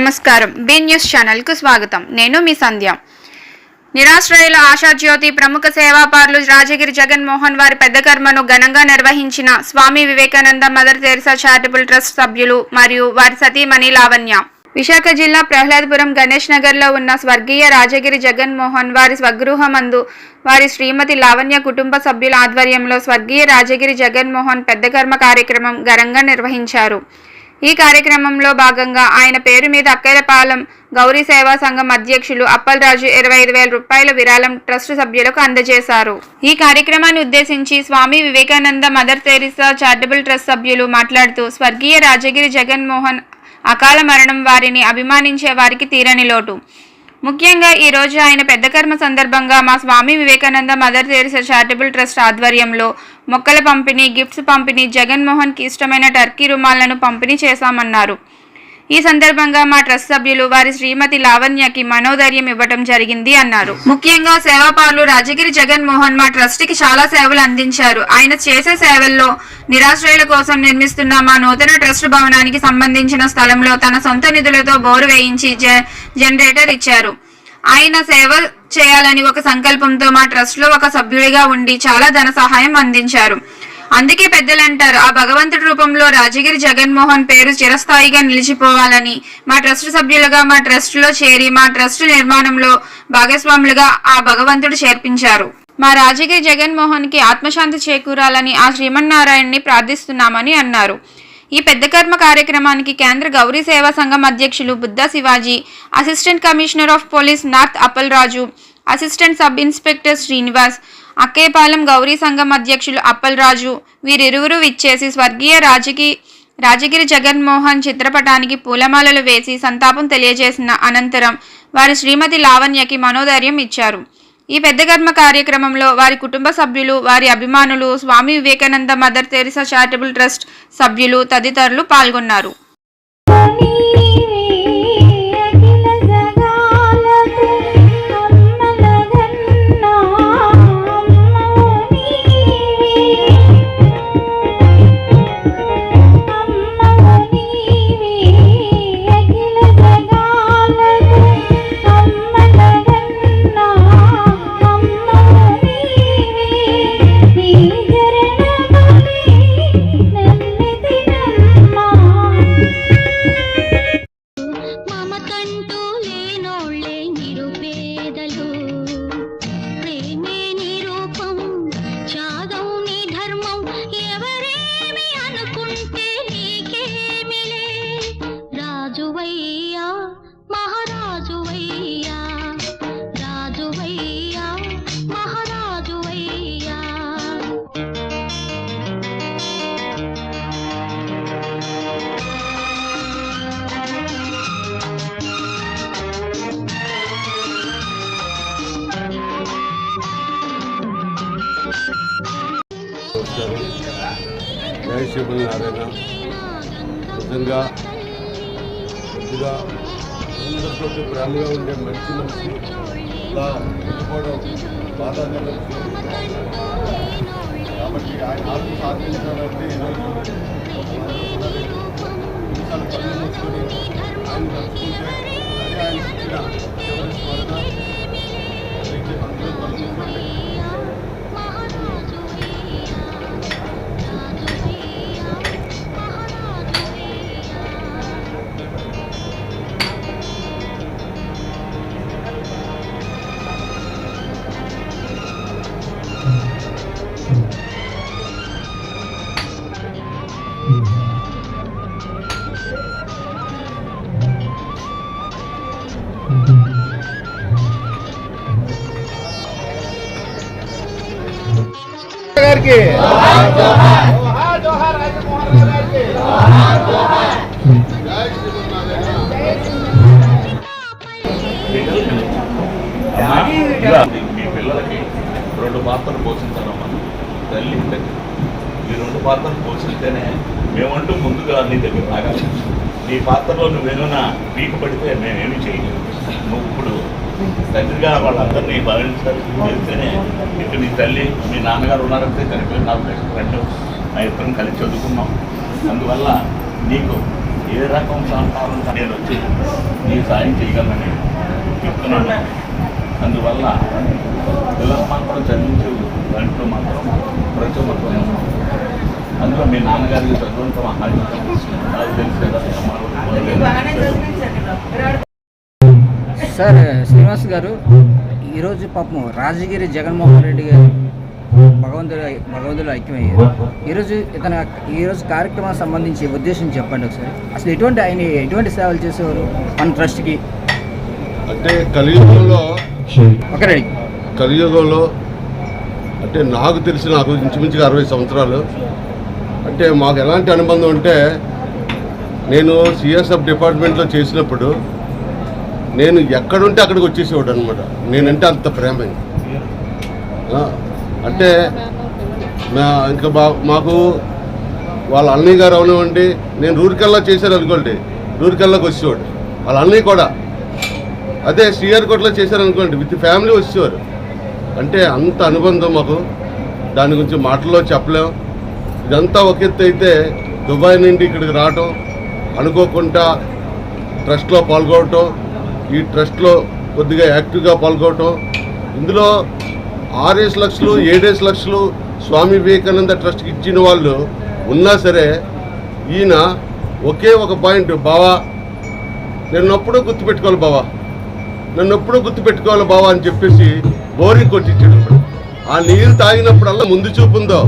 నమస్కారం. B news ఛానల్కు స్వాగతం. నేను మీ సంధ్య. నిరాశ్రయుల ఆశాజ్యోతి ప్రముఖ సేవాపారులు రాజగిరి జగన్మోహన్ వారి పెద్ద కర్మను ఘనంగా నిర్వహించిన Swami Vivekananda Mother Teresa charitable trust సభ్యులు మరియు వారి సతీమణి లావణ్య. విశాఖ జిల్లా ప్రహ్లాదపురం గణేష్ నగర్లో ఉన్న స్వర్గీయ రాజగిరి జగన్మోహన్ వారి స్వగృహమందు వారి శ్రీమతి లావణ్య కుటుంబ సభ్యుల ఆధ్వర్యంలో స్వర్గీయ రాజగిరి జగన్మోహన్ పెద్ద కర్మ కార్యక్రమం ఘనంగా నిర్వహించారు. ఈ కార్యక్రమంలో భాగంగా ఆయన పేరు మీద అక్కైలపాలెం గౌరీ సేవా సంఘం అధ్యక్షులు అప్పలరాజు ఇరవై ఐదు వేల రూపాయల విరాళం ట్రస్ట్ సభ్యులకు అందజేశారు. ఈ కార్యక్రమాన్ని ఉద్దేశించి Swami Vivekananda Mother Teresa charitable trust సభ్యులు మాట్లాడుతూ స్వర్గీయ రాజగిరి జగన్మోహన్ అకాల మరణం వారిని అభిమానించే వారికి తీరని లోటు. ముఖ్యంగా ఈ రోజు ఆయన పెద్ద కర్మ సందర్భంగా మా Swami Vivekananda Mother Teresa charitable trust ఆధ్వర్యంలో మొక్కల పంపిణీ గిఫ్ట్స్ పంపిణీ జగన్మోహన్కి ఇష్టమైన టర్కీ రుమాలను పంపిణీ చేశామన్నారు. ఈ సందర్భంగా మా ట్రస్ట్ సభ్యులు వారి శ్రీమతి లావణ్యకి మనోధైర్యం ఇవ్వటం జరిగింది అన్నారు. ముఖ్యంగా సేవాపాలు రాజగిరి జగన్మోహన్ మా ట్రస్ట్కి చాలా సేవలు అందించారు. ఆయన చేసే సేవల్లో నిరాశ్రయుల కోసం నిర్మిస్తున్న మా నూతన ట్రస్ట్ భవనానికి సంబంధించిన స్థలంలో తన సొంత నిధులతో బోరు వేయించి జ- జనరేటర్ ఇచ్చారు. ఆయన సేవ చేయాలని ఒక సంకల్పంతో మా ట్రస్ట్లో ఒక సభ్యుడిగా ఉండి చాలా ధన సహాయం అందించారు. అందుకే పెద్దలంటారు ఆ భగవంతుడి రూపంలో రాజగిరి జగన్మోహన్ పేరు చిరస్థాయిగా నిలిచిపోవాలని. మా ట్రస్ట్ సభ్యులుగా మా ట్రస్ట్లో చేరి మా ట్రస్ట్ నిర్మాణంలో భాగస్వాములుగా ఆ భగవంతుడు చేర్పించారు. మా రాజగిరి జగన్మోహన్కి ఆత్మశాంతి చేకూరాలని ఆ శ్రీమన్నారాయణ్ని ప్రార్థిస్తున్నామని అన్నారు. ఈ పెద్ద కర్మ కార్యక్రమానికి కేంద్ర గౌరీ సేవా సంఘం అధ్యక్షులు Buddha Shivaji assistant commissioner of police north Appal Raju assistant sub inspector Srinivas Akkepalem Gowri Sangham అధ్యక్షులు అప్పల్ రాజు వీరిరువురు విచ్చేసి స్వర్గీయ రాజకి రాజగిరి జగన్మోహన్ చిత్రపటానికి పూలమాలలు వేసి సంతాపం తెలియజేసిన అనంతరం వారి శ్రీమతి లావణ్యకి మనోధైర్యం ఇచ్చారు. ఈ పెద్దకర్మ కార్యక్రమంలో వారి కుటుంబ సభ్యులు వారి అభిమానులు Swami Vivekananda Mother Teresa charitable trust సభ్యులు తదితరులు పాల్గొన్నారు. జై శివుని నారాయణ నిజంగా కొద్దిగా అందరితో ప్రేమగా ఉండే మంచి మనిషి ఇలా వెళ్ళిపోవడం బాధాజనకం కాబట్టి ఆయన ఆత్మ సాధించాలంటే ఈరోజు నిమిషాలు కళ్ళు మూసుకొని ఆయన తలుచుకుంటే అదే ఆయన ఇచ్చిన చివరి స్మరణ అందుకే అందరూ కళ్ళు మీ పిల్లలకి రెండు పాత్రలు పోషించాలమ్మా తల్లి మీ ఈ రెండు పాత్రలు పోషిస్తేనే మేమంటూ ముందుగా నీ దగ్గర రాగాలి. నీ పాత్రలో నువ్వేమైనా వీక్ పడితే మేమేమి చేయలేము నువ్వు ఇప్పుడు తండ్రిగా వాళ్ళందరినీ భరించాలి చేస్తేనే ఇటు నీ తల్లి మీ నాన్నగారు ఉన్నారంటే చనిపోయిన నాకు బెస్ట్ ఫ్రెండ్. ఇద్దరం కలిసి చదువుకున్నాం. అందువల్ల నీకు ఏ రకం సహకారం నేను వచ్చి నీ సాయం చేయగలనని చెప్తున్నాను. అందువల్ల పిల్లలు మాత్రం చదివించే దాంట్లో మాత్రం ప్రచోదనం అందులో మీ నాన్నగారికి చదువుతాం నాకు తెలుసు సార్ శ్రీనివాస్ గారు ఈరోజు పాపం రాజగిరి జగన్మోహన్ రెడ్డి గారు భగవంతుడు భగవంతుడు ఐక్యమయ్యారు. ఈరోజు ఇతను ఈరోజు కార్యక్రమానికి సంబంధించి ఉద్దేశం చెప్పండి ఒకసారి. అసలు ఎటువంటి ఆయన ఎటువంటి సేవలు చేసేవారు మన ట్రస్ట్కి? అంటే కలియుగంలో కలియుగంలో అంటే నాకు తెలిసి నాకు ఇంచుమించుగా అరవై సంవత్సరాలు. అంటే మాకు ఎలాంటి అనుబంధం అంటే నేను సిఎస్ఎఫ్ డిపార్ట్మెంట్లో చేసినప్పుడు నేను ఎక్కడుంటే అక్కడికి వచ్చేసేవాడు అనమాట నేనంటే అంత ప్రేమ అంటే మా ఇంకా బా మాకు వాళ్ళ అన్నయ్య గారు అవనివ్వండి నేను రూరికల్లా చేశాను అనుకోండి రూరికల్లాకి వచ్చేవాడు వాళ్ళ అన్నయ్య కూడా అదే శ్రీహరికోటలో చేశారనుకోండి చేశారు అనుకోండి విత్ ఫ్యామిలీ వచ్చేవారు. అంటే అంత అనుబంధం మాకు. దాని గురించి మాటల్లో చెప్పలేం. ఇదంతా ఒక ఎత్తు అయితే దుబాయ్ నుండి ఇక్కడికి రావటం అనుకోకుండా ట్రస్ట్లో పాల్గొనటం ఈ ట్రస్ట్లో కొద్దిగా యాక్టివ్గా పాల్గొనటం. ఇందులో ఆరేసి లక్షలు ఏడేసి లక్షలు స్వామి వివేకానంద ట్రస్ట్కి ఇచ్చిన వాళ్ళు ఉన్నా సరే ఈయన ఒకే ఒక పాయింట్ బావా. నేను ఎప్పుడూ గుర్తుపెట్టుకోవాలి బావా. నన్ను ఎప్పుడూ గుర్తుపెట్టుకోవాలి బావా అని చెప్పేసి బోరింగ్ కొట్టించాడు ఆ నీరు తాగినప్పుడల్లా ముందు చూపు ఉందో?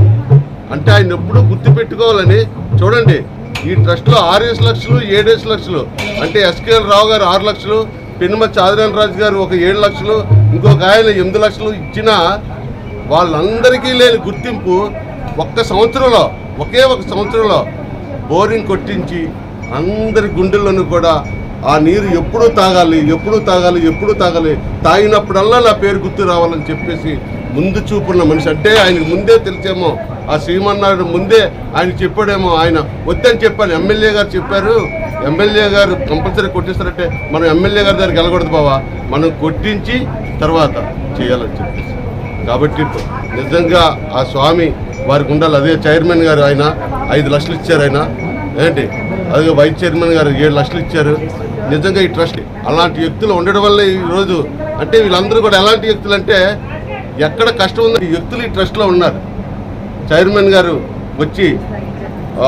అంటే ఆయన ఎప్పుడూ గుర్తుపెట్టుకోవాలని చూడండి. ఈ ట్రస్ట్లో ఆరేసి లక్షలు ఏడేసి లక్షలు అంటే ఎస్కేఎల్ రావు గారు ఆరు లక్షలు పెనుమతి ఆదినారాయణ రాజు గారు ఒక ఏడు లక్షలు ఇంకొక ఆయన ఎనిమిది లక్షలు ఇచ్చినా వాళ్ళందరికీ లేని గుర్తింపు ఒక్క సంవత్సరంలో ఒకే ఒక సంవత్సరంలో బోరింగ్ కొట్టించి అందరి గుండెల్లోనూ కూడా ఆ నీరు ఎప్పుడూ తాగాలి ఎప్పుడూ తాగాలి ఎప్పుడూ తాగాలి. తాగినప్పుడల్లా నా పేరు గుర్తు రావాలని చెప్పేసి ముందు చూపున్న మనిషి. అంటే ఆయనకు ముందే తెలిసేమో ఆ శ్రీమన్నారాయణ ముందే ఆయన చెప్పాడేమో ఆయన వద్దని చెప్పాను ఎమ్మెల్యే గారు చెప్పారు. ఎమ్మెల్యే గారు కంపల్సరీ కొట్టిస్తారంటే మనం ఎమ్మెల్యే గారి దగ్గరికి వెళ్ళకూడదు బావా. మనం కొట్టించి తర్వాత చేయాలని చెప్పేసి. కాబట్టి నిజంగా ఆ స్వామి వారికి ఉండాలి. అదే చైర్మన్ గారు ఆయన ఐదు లక్షలు ఇచ్చారు ఆయన. ఏంటి? అదే వైస్ చైర్మన్ గారు ఏడు లక్షలు ఇచ్చారు. నిజంగా ఈ ట్రస్ట్ అలాంటి వ్యక్తులు ఉండడం వల్ల ఈరోజు అంటే వీళ్ళందరూ కూడా ఎలాంటి వ్యక్తులు అంటే ఎక్కడ కష్టం ఉందో ఈ వ్యక్తులు ఈ ట్రస్ట్లో ఉన్నారు. చైర్మన్ గారు వచ్చి ఆ,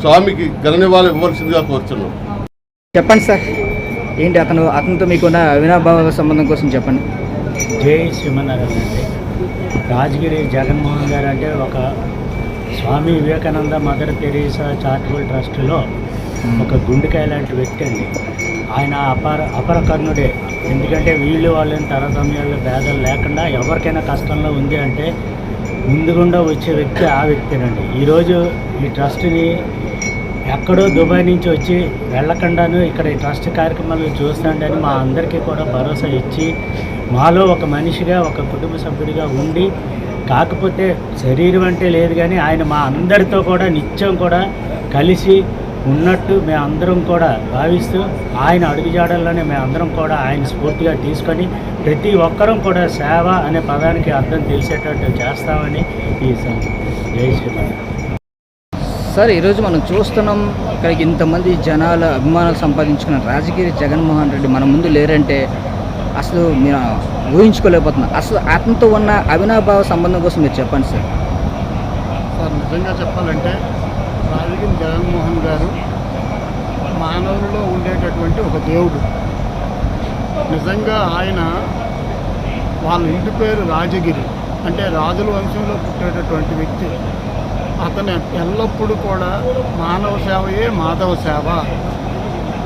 స్వామికి ఘననివాళి ఇవ్వాల్సిందిగా కోరుతున్నాం చెప్పండి సార్. ఏంటి అతను అతనితో మీకున్న అవినాభావ సంబంధం కోసం చెప్పండి. జై శ్రీమన్నారాయణ అండి. రాజగిరి జగన్మోహన్ గారు అంటే ఒక Swami Vivekananda Mother Teresa charitable ట్రస్ట్లో ఒక గుండెకాయ లాంటి వ్యక్తి అండి. ఆయన అపర అపరకర్ణుడే. ఎందుకంటే వీళ్ళు వాళ్ళని తరతమ్యాలు భేదాలు లేకుండా ఎవరికైనా కష్టంలో ఉంది అంటే ముందుగుండా వచ్చే వ్యక్తి ఆ వ్యక్తినండి. ఈరోజు ఈ ట్రస్ట్ని ఎక్కడో దుబాయ్ నుంచి వచ్చి వెళ్ళకుండాను ఇక్కడ ఈ ట్రస్ట్ కార్యక్రమాలు చూస్తుండే అని మా అందరికీ కూడా భరోసా ఇచ్చి మాలో ఒక మనిషిగా ఒక కుటుంబ సభ్యుడిగా ఉండి కాకపోతే శరీరం అంటే లేదు కానీ ఆయన మా అందరితో కూడా నిత్యం కూడా కలిసి ఉన్నట్టు మేమందరం కూడా భావిస్తూ ఆయన అడుగుజాడల్లోనే మేమందరం కూడా ఆయన స్ఫూర్తిగా తీసుకొని ప్రతి ఒక్కరం కూడా సేవ అనే పదానికి అర్థం తెలిసేటట్టు చేస్తామని ఈ జై శ్రీరామ్. సార్ ఈరోజు మనం చూస్తున్నాం ఇక్కడికి ఇంతమంది జనాల అభిమానాలు సంపాదించుకున్న రాజగిరి జగన్మోహన్ రెడ్డి మన ముందు లేరంటే అసలు మీరు ఊహించుకోలేకపోతున్నారు. అసలు అతనితో ఉన్న అవినాభావ సంబంధం కోసం మీరు చెప్పండి సార్. సార్ నిజంగా చెప్పాలంటే రాజగిరి జగన్మోహన్ గారు మానవుల్లో ఉండేటటువంటి ఒక దేవుడు. నిజంగా ఆయన వాళ్ళ ఇంటి పేరు రాజగిరి. అంటే రాజుల వంశంలో పుట్టేటటువంటి వ్యక్తి. అతను ఎల్లప్పుడూ కూడా మానవ సేవయే మాధవ సేవ.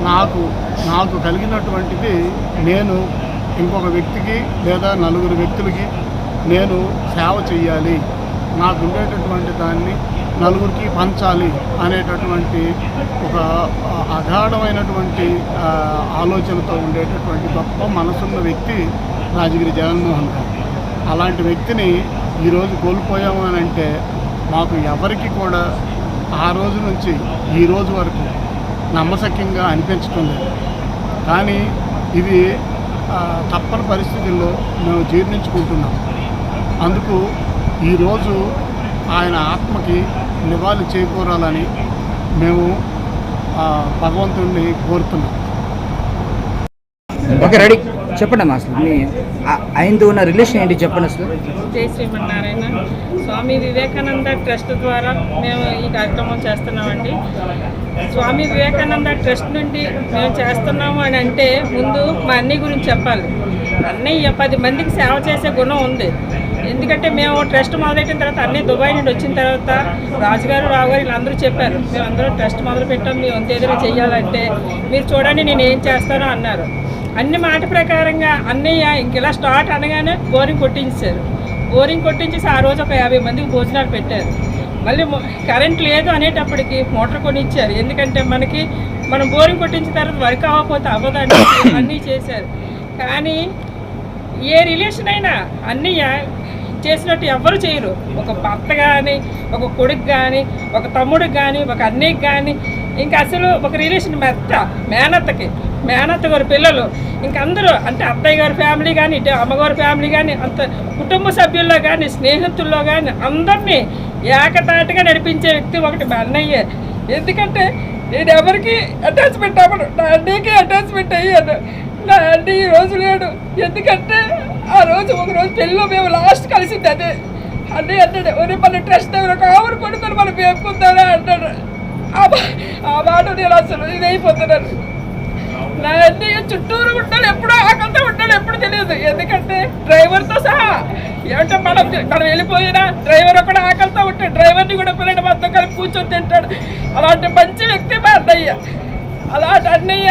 నాకు నాకు కలిగినటువంటిది నేను ఇంకొక వ్యక్తికి లేదా నలుగురు వ్యక్తులకి నేను సేవ చేయాలి నాకు ఉండేటటువంటి దాన్ని నలుగురికి పంచాలి అనేటటువంటి ఒక అగాఢమైనటువంటి ఆలోచనతో ఉండేటటువంటి గొప్ప మనసున్న వ్యక్తి రాజగిరి జగన్మోహన్ గారు. అలాంటి వ్యక్తిని ఈరోజు కోల్పోయాము అని అంటే మాకు ఎవరికి కూడా ఆ రోజు నుంచి ఈ రోజు వరకు నమ్మశక్యంగా అనిపించటం లేదు. కానీ ఇది తప్పని పరిస్థితుల్లో మేము జీర్ణించుకుంటున్నాం. అందుకు ఈరోజు ఆయన ఆత్మకి నివాళి చేకూరాలని మేము ఆ భగవంతుడిని కోరుతున్నాం. Okay ready. చెప్పండి అమ్మా అసలు మీ ఆయనతో ఉన్న రిలేషన్ ఏంటి? చెప్పండి అసలు. జై శ్రీమన్నారాయణ. స్వామి వివేకానంద ట్రస్ట్ ద్వారా మేము ఈ కార్యక్రమం చేస్తున్నామండి. స్వామి వివేకానంద ట్రస్ట్ నుండి మేము చేస్తున్నాము అని అంటే ముందు మా అన్నయ్య గురించి చెప్పాలి. అన్నయ్య పది మందికి సేవ చేసే గుణం ఉంది. ఎందుకంటే మేము ట్రస్ట్ మొదలెట్టిన తర్వాత అన్నీ దుబాయ్ నుండి వచ్చిన తర్వాత రాజుగారు రావు గారు వీళ్ళందరూ చెప్పారు మేము అందరూ ట్రస్ట్ మొదలు పెట్టాం మేము అంత ఏదైనా చేయాలంటే మీరు చూడండి నేను ఏం చేస్తానో అన్నారు. అన్ని మాట ప్రకారంగా అన్నయ్య ఇంకెలా స్టార్ట్ అనగానే బోరింగ్ కొట్టించారు బోరింగ్ కొట్టించేసి ఆ రోజు ఒక యాభై మందికి భోజనాలు పెట్టారు. మళ్ళీ కరెంట్ లేదు అనేటప్పటికి మోటార్ కొని ఇచ్చారు ఎందుకంటే మనకి మనం బోరింగ్ కొట్టించిన తర్వాత వర్క్ అవ్వకపోతే అవ్వదని అన్నీ చేశారు. కానీ ఏ రిలేషన్ అయినా అన్నయ్య చేసినట్టు ఎవ్వరు చేయరు. ఒక భర్త కానీ ఒక కొడుకు కానీ ఒక తమ్ముడికి కానీ ఒక అన్నయ్యకి కానీ ఇంకా అసలు ఒక రిలేషన్ మెత్త మేనత్తకి మేనత్త గారి పిల్లలు. ఇంక అందరూ అంటే అత్తయ్య గారి ఫ్యామిలీ కానీ ఇటు అమ్మగారి ఫ్యామిలీ కానీ అంత కుటుంబ సభ్యుల్లో కానీ స్నేహితుల్లో కానీ అందరినీ ఏకతాటిగా నడిపించే వ్యక్తి ఒకటి మా అన్నయ్యే. ఎందుకంటే నేను ఎవరికి అటాచ్మెంట్ అవ్వను. నా అన్నయ్యకి అటాచ్మెంట్ అయ్యాను. నా అన్నయ్య ఈ రోజు లేడు. ఎందుకంటే ఆ రోజు ఒక రోజు పెళ్ళిలో మేము లాస్ట్ కలిసింది అదే. అన్నయ్య అంటాడు ఒరే మన ట్రస్ట్ దగ్గర ఒక ఆవును కొనుక్కొని మనం వేపుకుందారా అంటాడు ఆ ఆ మాట నేను అసలు ఇదైపోతున్నాను నా అన్నయ్య చుట్టూరు ఉంటాడు ఎప్పుడో ఆకలితో ఉంటాడు ఎప్పుడు తెలియదు. ఎందుకంటే డ్రైవర్తో సహా ఏమంటే మనం మనం వెళ్ళిపోయినా డ్రైవర్ ఒకడు ఆకలితో ఉంటాడు డ్రైవర్ని కూడా పిల్లడు మొత్తం కలిపి కూర్చొని తింటాడు. అలాంటి మంచి వ్యక్తి మా అన్నయ్య. అలాంటి అన్నయ్య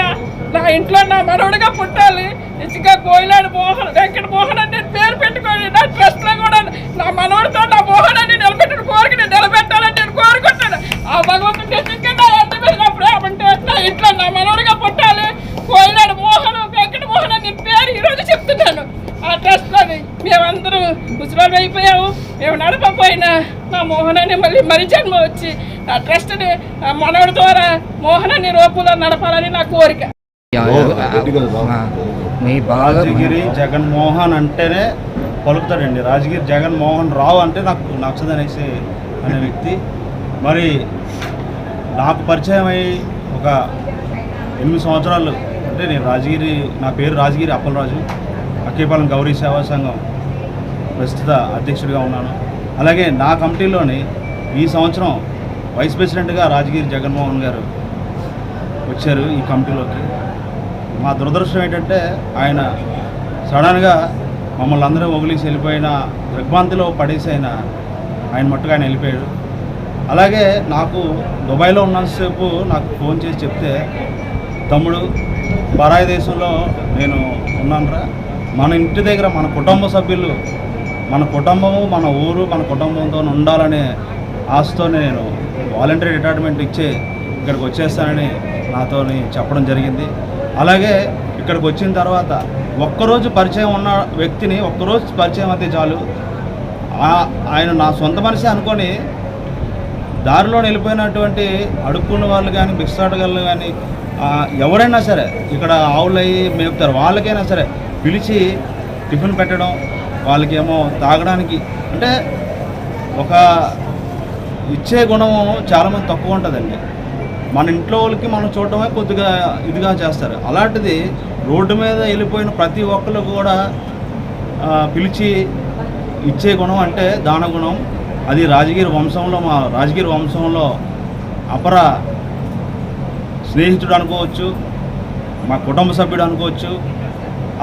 నా ఇంట్లో నా మనవడిగా పుట్టాలి. నిజంగా కోయిలాడు మోహన్ వెంకట మోహన్ అని నేను పేరు పెట్టుకొని నా ట్రస్ట్లో కూడా నా మనవడితో నా మోహన్ అని నిలబెట్టిన కోరిక నేను నిలబెట్టాలని నేను కోరుకుంటాను. ఆ భగవంతుడి నిజంగా నా అన్న మీద నా ప్రేమ అంటే నా ఇంట్లో నా మనవడిగా పుట్టాలి. కోయిలాడు మోహన్ వెంకట మోహన్ అని పేరు ఈరోజు చెప్తున్నాను. ఆ ట్రస్ట్లోని మేమందరూ ముసలాలు అయిపోయాము. మేము నడపపోయినా నా మోహన్ అని మళ్ళీ మరి జన్మ వచ్చి నా ట్రస్ట్ని నా మనవడి ద్వారా మోహన్ అని రూపంలో నడపాలని నా కోరిక. మీ బాగా రాజగిరి జగన్మోహన్ అంటేనే పలుకుతాడండి. రాజగిరి జగన్మోహన్ రావు అంటే నాకు నచ్చదనేసి అనే వ్యక్తి. మరి నాకు పరిచయం అయ్యి ఒక ఎనిమిది సంవత్సరాలు అంటే నేను రాజగిరి నా పేరు రాజగిరి అప్పలరాజు అక్కేపాలెం గౌరీ సేవా సంఘం ప్రస్తుత అధ్యక్షుడిగా ఉన్నాను. అలాగే నా కమిటీలోని ఈ సంవత్సరం వైస్ ప్రెసిడెంట్గా రాజగిరి జగన్మోహన్ గారు వచ్చారు ఈ కమిటీలోకి. మా దురదృష్టం ఏంటంటే ఆయన సడన్గా మమ్మల్ని అందరూ వదిలేసి వెళ్ళిపోయిన దిగ్భ్రాంతిలో పడేసి ఆయన ఆయన మట్టుగా ఆయన వెళ్ళిపోయాడు. అలాగే నాకు దుబాయ్లో ఉన్నంతసేపు నాకు ఫోన్ చేసి చెప్తే తమ్ముడు బరాయి దేశంలో నేను ఉన్నానురా. మన ఇంటి దగ్గర మన కుటుంబ సభ్యులు మన కుటుంబము మన ఊరు మన కుటుంబంతో ఉండాలనే ఆశతో నేను వాలంటరీ రిటైర్మెంట్ ఇచ్చి ఇక్కడికి వచ్చేస్తానని నాతోని చెప్పడం జరిగింది. అలాగే ఇక్కడికి వచ్చిన తర్వాత ఒక్కరోజు పరిచయం ఉన్న వ్యక్తిని ఒక్కరోజు పరిచయం అయితే చాలు. ఆయన నా సొంత మనిషి అనుకొని దారిలో వెళ్ళిపోయినటువంటి అడుక్కున్న వాళ్ళు కానీ భిక్షాటగాళ్ళు కానీ ఎవరైనా సరే ఇక్కడ ఆవులు అయ్యి మేపుతారు. వాళ్ళకైనా సరే పిలిచి టిఫిన్ పెట్టడం వాళ్ళకేమో తాగడానికి. అంటే ఒక ఇచ్చే గుణం చాలామంది తక్కువ ఉంటుందండి. మన ఇంట్లో వాళ్ళకి మనం చూడటమే కొద్దిగా ఇదిగా చేస్తారు. అలాంటిది రోడ్డు మీద వెళ్ళిపోయిన ప్రతి ఒక్కరు కూడా పిలిచి ఇచ్చే గుణం అంటే దాన గుణం. అది రాజగిరి వంశంలో మా రాజగిరి వంశంలో అపర స్నేహితుడు అనుకోవచ్చు మా కుటుంబ సభ్యుడు అనుకోవచ్చు.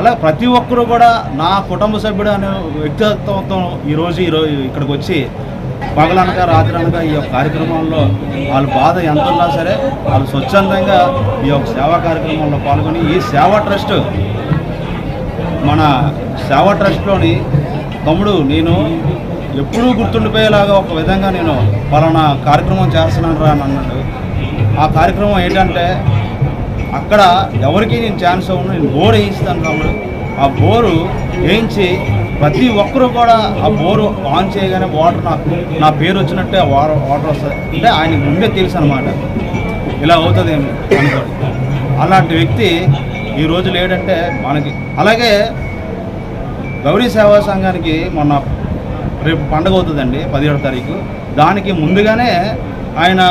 అలా ప్రతి ఒక్కరు కూడా నా కుటుంబ సభ్యుడు అనే వ్యక్తిత్వంతో ఈరోజు ఈరోజు ఇక్కడికి వచ్చి పగలనక రాత్రి అనక ఈ యొక్క కార్యక్రమంలో వాళ్ళ బాధ ఎంత ఉన్నా సరే వాళ్ళు స్వచ్ఛందంగా ఈ యొక్క సేవా కార్యక్రమంలో పాల్గొని ఈ సేవా ట్రస్ట్ మన సేవా ట్రస్ట్లోని తమ్ముడు నేను ఎప్పుడూ గుర్తుండిపోయేలాగా ఒక విధంగా నేను పలానా కార్యక్రమం చేస్తున్నాను రా అని అన్నాడు. ఆ కార్యక్రమం ఏంటంటే అక్కడ ఎవరికి నేను ఛాన్స్ అవ్వను నేను బోర్ వేయిస్తాను తమ్ముడు ఆ బోరు వేయించి ప్రతి ఒక్కరూ కూడా ఆ బోరు ఆన్ చేయగానే వాటర్ నాకు నా పేరు వచ్చినట్టే ఆ వాటర్ వాటర్ వస్తుంది అంటే ఆయనకు ముందే తెలుసు అనమాట ఇలా అవుతుంది అనుకోండి. అలాంటి వ్యక్తి ఈ రోజు లేడంటే మనకి అలాగే గౌరీ సేవా సంఘానికి మొన్న రేపు పండగ అవుతుందండి పదిహేడో తారీఖు. దానికి ముందుగానే ఆయన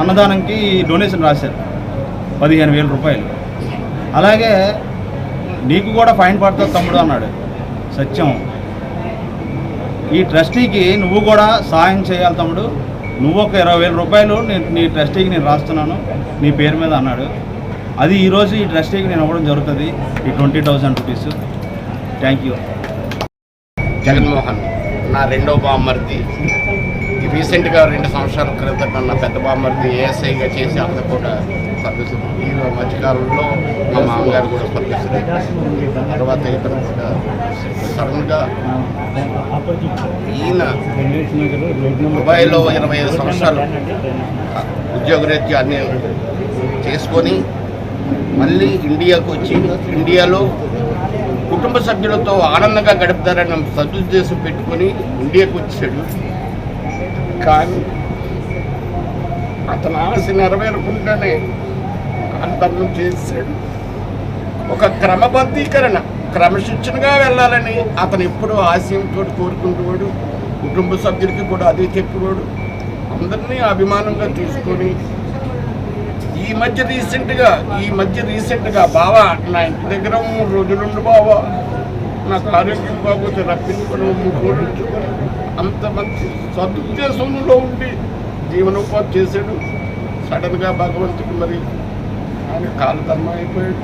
అన్నదానంకి డొనేషన్ రాశారు పదిహేను వేల రూపాయలు. అలాగే నీకు కూడా ఫైన్ పడుతుంది తమ్ముడు అన్నాడు. సత్యం. ఈ ట్రస్టీకి నువ్వు కూడా సాయం చేయాలి తమ్ముడు. నువ్వు ఒక ఇరవై వేల రూపాయలు నేను నీ ట్రస్టీకి నేను రాస్తున్నాను. నీ పేరు మీద అన్నాడు. అది ఈరోజు ఈ ట్రస్టీకి నేను ఇవ్వడం జరుగుతుంది. ఈ twenty thousand rupees. Thank you Jaganmohan నా రెండో బామ్మర్ది. రీసెంట్గా రెండు సంవత్సరాల క్రితం నా పెద్ద బామ్మర్ది ఏఎస్ఐగా చేసి అతను కూడా సర్వీస్ ఈ మధ్యకాలంలో మా మామగారు కూడా సర్వీస్ తర్వాత ఇతర కూడా సడన్గా ఈయన దుబాయ్లో ఇరవై ఐదు సంవత్సరాలు ఉద్యోగరీత్యా అన్ని చేసుకొని మళ్ళీ ఇండియాకు వచ్చి ఇండియాలో కుటుంబ సభ్యులతో ఆనందంగా గడుపుతారని సదుద్దేశం పెట్టుకొని ఇండియాకు వచ్చాడు. కానీ అతను ఆశ నెరవేరకుండానే అంతర్నం చేశాడు. ఒక క్రమబద్ధీకరణ క్రమశిక్షణగా వెళ్ళాలని అతను ఎప్పుడూ ఆశయంతో కోరుకుంటున్నాడు. కుటుంబ సభ్యులకి కూడా అదే చెప్పుకోడు అందరినీ అభిమానంగా తీసుకొని ఈ మధ్య రీసెంట్గా ఈ మధ్య రీసెంట్గా బావా నా ఇంటి దగ్గర మూడు రోజులుండు బావా. నాకు ఆరోగ్యం బాగోతే రప్పించుకొని మూడు ఉంచుకొని అంత మంచి సదుద్దేశంలో ఉండి జీవనోపాధి చేశాడు. సడన్గా భగవంతుడు మరి ఆయన కాలధర్మం అయిపోయాడు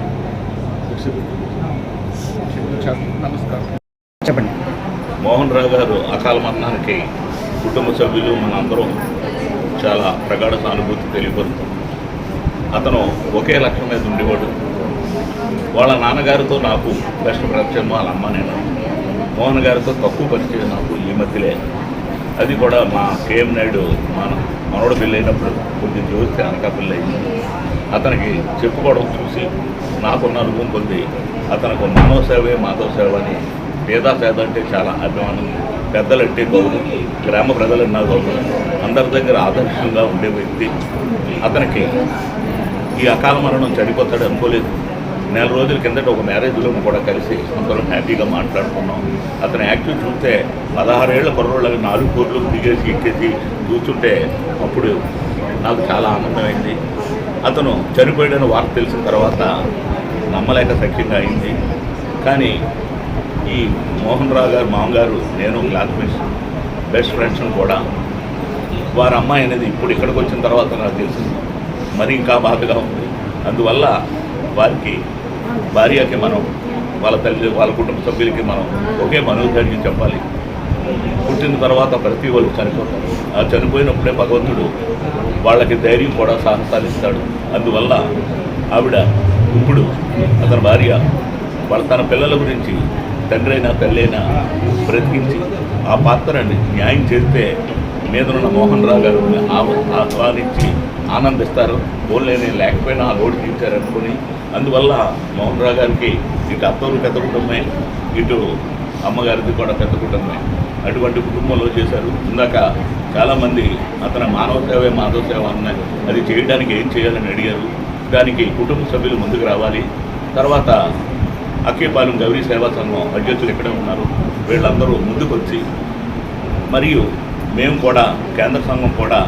నమస్కారం. చెప్పండి. మోహన్ రావు గారు అకాల మరణానికి కుటుంబ సభ్యులు మనందరం చాలా ప్రగాఢ సానుభూతి తెలియపరుస్తాం అతను ఒకే లక్ష్యం మీద ఉండేవాడు. వాళ్ళ నాన్నగారితో నాకు బెస్ట్ పరిచయం వాళ్ళ అమ్మ నేను. మోహన్ గారితో తక్కువ పరిచయం నాకు ఈ మధ్యలే. అది కూడా మా కేఎం నాయుడు మన మనోడు పెళ్ళి అయినప్పుడు కొద్ది చూస్తే అనకాపల్లి అయింది అతనికి చెప్పుకోవడం చూసి నాకున్న అనుభవం పొంది అతనికి మానవ సేవే మాధవ సేవ అని పేదా పేద అంటే చాలా అభిమానం పెద్దలంటే గౌరవం గ్రామ ప్రజలన్నా గౌరవం. అందరి దగ్గర ఆదర్శంగా ఉండే వ్యక్తి. అతనికి ఈ అకాల మరణం చనిపోతాడు అనుకోలేదు. నెల రోజుల కిందట ఒక మ్యారేజ్లో కూడా కలిసి అందరం హ్యాపీగా మాట్లాడుకున్నాం. అతని యాక్టివ్ చూస్తే పదహారేళ్ళ కుర్రోళ్ళకి నాలుగు కోట్లు దిగేసి ఎక్కేసి చూస్తుంటే అప్పుడు నాకు చాలా ఆనందమైంది. అతను చనిపోయాడని వార్త తెలిసిన తర్వాత నమ్మలేక సఖ్యంగా అయింది. కానీ ఈ మోహన్ రావు గారు మామగారు నేను క్లాస్మేట్స్ బెస్ట్ ఫ్రెండ్స్ని కూడా. వారి అమ్మాయి అనేది ఇప్పుడు ఇక్కడికి వచ్చిన తర్వాత నాకు తెలిసింది మరి ఇంకా బాధగా ఉంది. అందువల్ల వారికి భార్యకి మనం వాళ్ళ తల్లి వాళ్ళ కుటుంబ సభ్యులకి మనం ఒకే మనోధైర్యం చెప్పాలి. పుట్టిన తర్వాత ప్రతి వాళ్ళు చనిపోతారు ఆ చనిపోయినప్పుడే భగవంతుడు వాళ్ళకి ధైర్యం కూడా సాహసాలు ఇస్తాడు. అందువల్ల ఆవిడ ఇప్పుడు అతని భార్య వాళ్ళ తన పిల్లల గురించి తండ్రి అయినా తల్లి అయినా బ్రతికించి ఆ పాత్రని న్యాయం చేస్తే మీదనున్న మోహన్ రావు గారు ఆహ్వానించి ఆనందిస్తారు. ఓన్లీ లేకపోయినా ఆ లోటు తీర్చారనుకుని. అందువల్ల మోహన్ రావు గారికి ఇటు అత్తూరు పెద్ద కుటుంబమే. ఇటు అమ్మగారిది కూడా పెద్ద కుటుంబమే. అటువంటి కుటుంబంలో చేశారు. ఇందాక చాలామంది అతని మానవ సేవే మాధవ సేవ అన్నారు అది చేయడానికి ఏం చేయాలని అడిగారు. దానికి కుటుంబ సభ్యులు ముందుకు రావాలి. తర్వాత అక్కేపాలెం గౌరీ సేవా సంఘం అధ్యక్షులు ఇక్కడే ఉన్నారు. వీళ్ళందరూ ముందుకొచ్చి మరియు మేము కూడా కేంద్ర సంఘం కూడా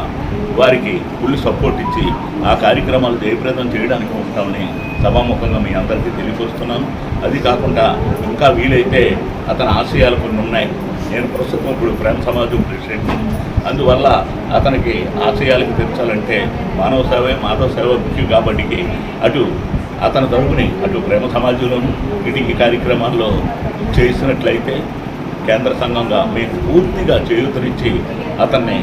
వారికి ఫుల్ సపోర్ట్ ఇచ్చి ఆ కార్యక్రమాలు జయప్రదం చేయడానికి ఉంటామని సభాముఖంగా మీ అందరికీ తెలియపరుస్తున్నాను. అది కాకుండా ఇంకా వీలైతే అతని ఆశయాలు కొన్ని ఉన్నాయి. నేను ప్రస్తుతం ఇప్పుడు ప్రేమ సమాజం ప్రెసిడెంట్. అందువల్ల అతనికి ఆశయాలకు తెచ్చాలంటే మానవ సేవే మాధవ సేవ ముఖ్యం కాబట్టి అటు అతని తరపుని అటు ప్రేమ సమాజంలోను ఇటు ఈ కార్యక్రమాల్లో చేసినట్లయితే కేంద్ర సంఘంగా మీకు పూర్తిగా చేయూతనిచ్చి అతన్ని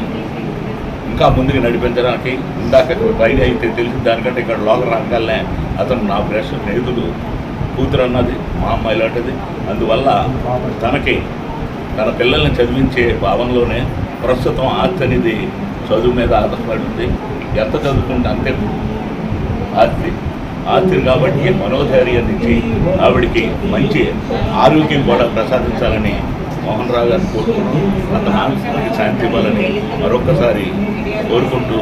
ఇంకా ముందుకు నడిపించడానికి ఇందాక బయట అయితే తెలిసిన దానికంటే ఇక్కడ లోకల్ రంగాలనే అతను నా ప్రేక్ష స్నేహితుడు కూతురు అన్నది మా అమ్మాయి లాంటిది. అందువల్ల తనకి తన పిల్లల్ని చదివించే భావనలోనే ప్రస్తుతం ఆస్తి అనేది చదువు మీద ఆధారపడి ఉంది. ఎంత చదువుకుంటే అంతే ఆస్తి ఆస్తి కాబట్టి మనోధైర్యాన్ని ఇచ్చి ఆవిడికి మంచి ఆరోగ్యం కూడా ప్రసాదించాలని మోహన్ రావు గారిని కోరుకుంటూ అతను ఆత్మకి శాంతి ఇవ్వాలని మరొకసారి కోరుకుంటూ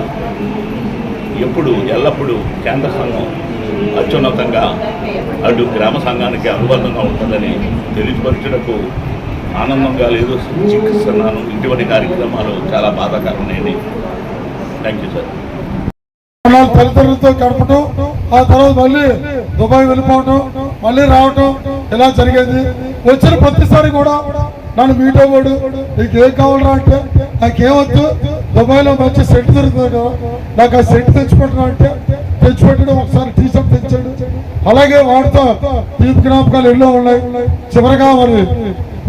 ఎప్పుడు ఎల్లప్పుడూ కేంద్ర సంఘం అత్యున్నతంగా అటు గ్రామ సంఘానికి అనుబంధంగా ఉంటుందని తెలియపరచడకు ఆనందంగా లేదు. చికిత్సన్నాను ఇటువంటి కార్యక్రమాలు చాలా బాధాకరమైనవి. థ్యాంక్ యూ సార్ తల్లిదండ్రులతో గడపటం ఆ తర్వాత మళ్ళీ దుబాయ్ వెళ్ళిపోవటం మళ్ళీ రావటం ఇలా జరిగేది. వచ్చిన ప్రతిసారి కూడా నన్ను మీట్ అవ్వడు నీకు ఏం కావాలరా అంటే నాకేమొద్దు. దుబాయ్లో మంచి సెట్ దొరుకుతుంది కదా. నాకు ఆ సెట్ తెచ్చుకుంటున్నా అంటే తెచ్చిపెట్టడం ఒకసారి టీ షర్ట్ తెచ్చాడు. అలాగే వాడితో తీపి జ్ఞాపకాలు ఎన్నో ఉన్నాయి. చివరిగా మరి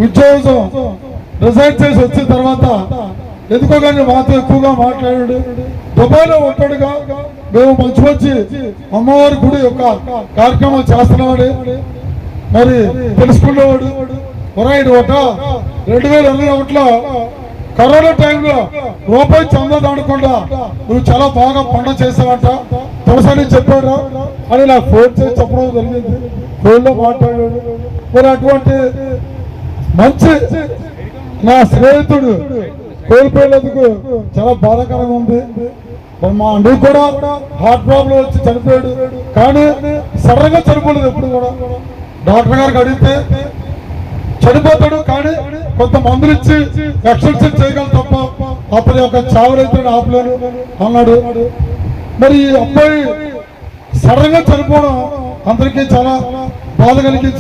ఉద్యోగం రిజైన్ చేసి వచ్చిన తర్వాత ఎందుకో కానీ మాతో ఎక్కువగా మాట్లాడాడు. దుబాయ్లో ఉంటాడుగా. మేము మంచి మంచి అమ్మవారి గుడి యొక్క కార్యక్రమాలు చేస్తున్నామని మరి తెలుసుకునేవాడు ఒరాయిడు ఒకట. రెండు వేల ఇరవై ఒకటిలో కరోనా టైంలో రూపాయి చందా అనుకుండా నువ్వు చాలా బాగా పండుగ చేసావంట. తులసని చెప్పాడు. అని నాకు ఫోన్ చేసి చెప్పడం జరిగింది. ఫోన్లో మాట్లాడాడు. మరి అటువంటి మంచి నా స్నేహితుడు కోల్పోయినందుకు చాలా బాధాకరంగా ఉంది. మా నువ్వు కూడా హార్ట్ ప్రాబ్లం వచ్చి చనిపోయాడు. కానీ సడన్గా చనిపోలేదు ఎప్పుడు కూడా. డాక్టర్ గారికి అడిగితే చనిపోతాడు కానీ కొంత మందులు ఇచ్చి ఎక్సర్సైజ్ చేయగలరు తప్ప అతని యొక్క చావురైతే ఆపలేను అన్నాడు. మరి ఈ అబ్బాయి సడన్గా చనిపోవడం అందరికీ చాలా బాధ కలిగించిన